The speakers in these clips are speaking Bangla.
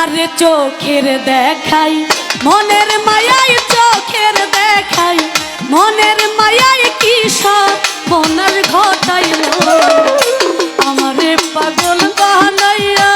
আরে চোখের দেখাই, মনের মায়াই চোখের দেখাই, মনের মায়াই কি সব মনের ঘটাইল। আমার পাগল বানাইয়া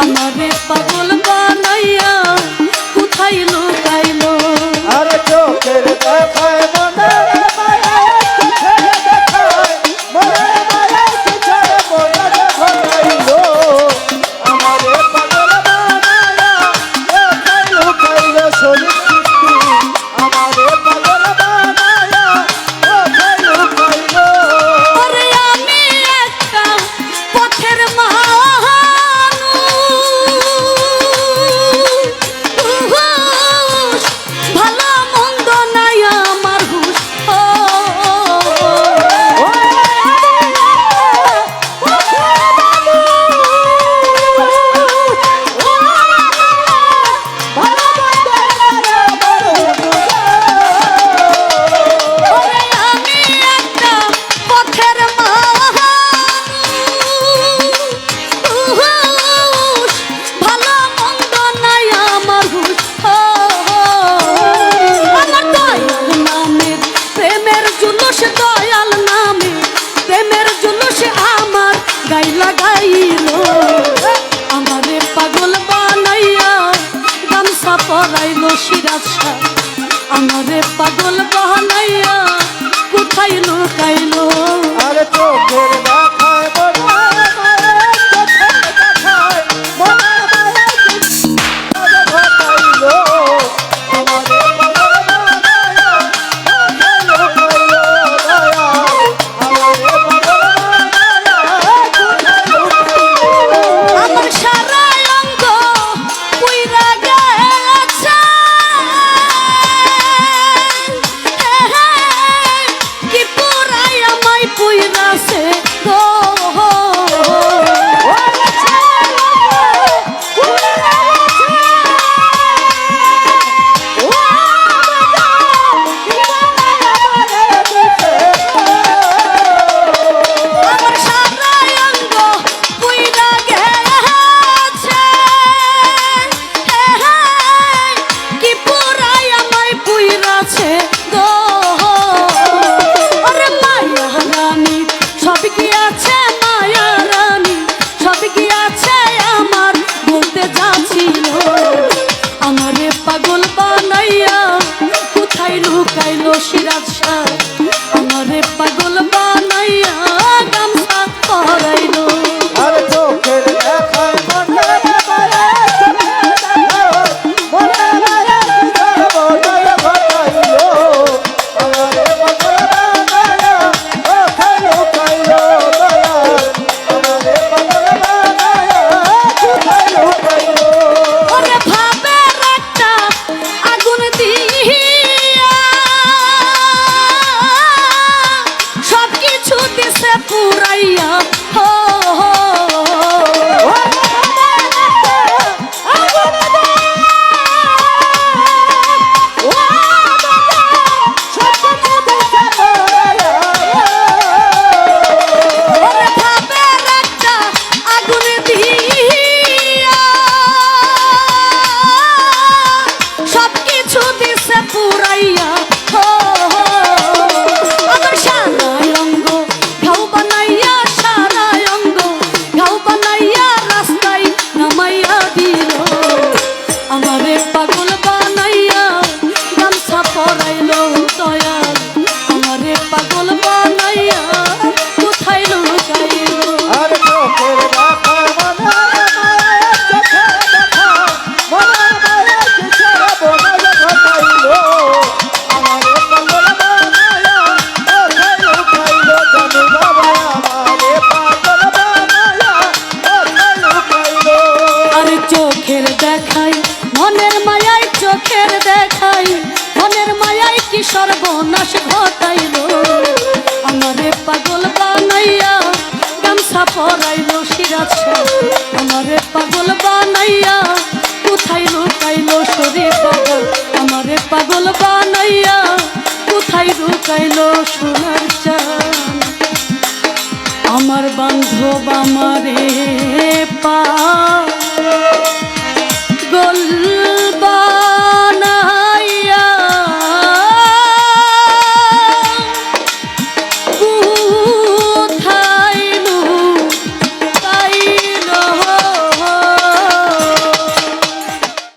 আমার নাই নসিরাজ আমারে পাগল বহানাইয়া কোথায় লুকাইলো? আরে চোখের দিল আমারে পাগল দেখাই, মনের মায়ায় চোখের দেখাই, মনের মায়ায় কি সর্বনাশ ঘটাইল? আমারে পাগল বানাইয়া গামছা পরাইল সিরাজ আমারে পাগল বানাইয়া কোথায় লুকাইল শরীর পাগল আমারে পাগল বানাইয়া কোথায় লুকাইল সোনার চান আমার বান্ধব আমারে